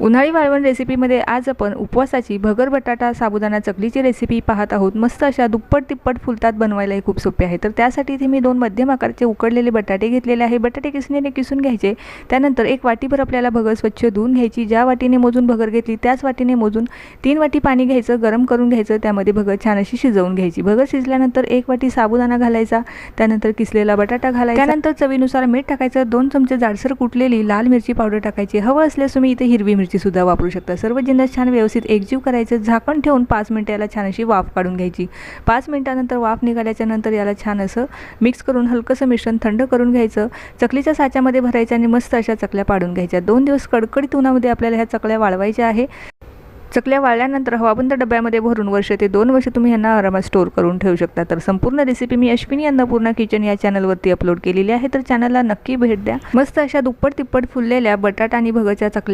उन्हाळी वाळवण रेसिपीमध्ये आज आपण उपवासाची भगर बटाटा साबुदाणा चकलीची रेसिपी पाहत आहोत. मस्त अशा दुप्पट तिप्पट फुलतात बनवायलाही खूप सोपे आहे. तर त्यासाठी इथे मी दोन मध्यम आकाराचे उकडलेले बटाटे घेतलेले आहे. बटाटे किसणीने किसून घ्यायचे त्यानंतर एक वाटीभर आपल्याला भगर स्वच्छ धुवून घ्यायची. ज्या वाटीने मोजून भगर घेतली त्याच वाटीने मोजून तीन वाटी पाणी घ्यायचं गरम करून घ्यायचं. त्यामध्ये भगर छान अशी शिजवून घ्यायची. भगर शिजल्यानंतर एक वाटी साबुदाणा घालायचा त्यानंतर किसलेला बटाटा घालायचा. त्यानंतर चवीनुसार मीठ टाकायचं. दोन चमचे जाडसर कुटलेली लाल मिरची पावडर टाकायची. हवं असल्यास तुम्ही इथे हिरवी मिरची सुद्धा वापरू शकता. सर्व जिन्नस छान व्यवस्थित एकजीव करायचं झाकण ठेवून पाच मिनटं याला छान अशी वाफ काढून घ्यायची. पाच मिनटानंतर वाफ निघाल्याच्या नंतर याला छान असं मिक्स करून हलकंसं मिश्रण थंड करून घ्यायचं. चकलीच्या साच्यामध्ये भरायचं आणि मस्त अशा चकल्या पाडून घ्यायच्या. दोन दिवस कडकडीत उन्हामध्ये आपल्याला ह्या चकल्या वाळवायच्या आहे. चकल्या वाळल्यानंतर हवाबंद डब्यामध्ये भरून वर्ष ते दोन वर्ष तुम्ही यांना आरामात स्टोअर करून ठेवू शकता. तर संपूर्ण रेसिपी मी अश्विनी अन्नपूर्णा किचन या चॅनलवरती अपलोड केलेली आहे. तर चॅनलला नक्की भेट द्या. मस्त अशा दुप्पट तिप्पट फुललेल्या बटाटा आणि भगच्या चकल्या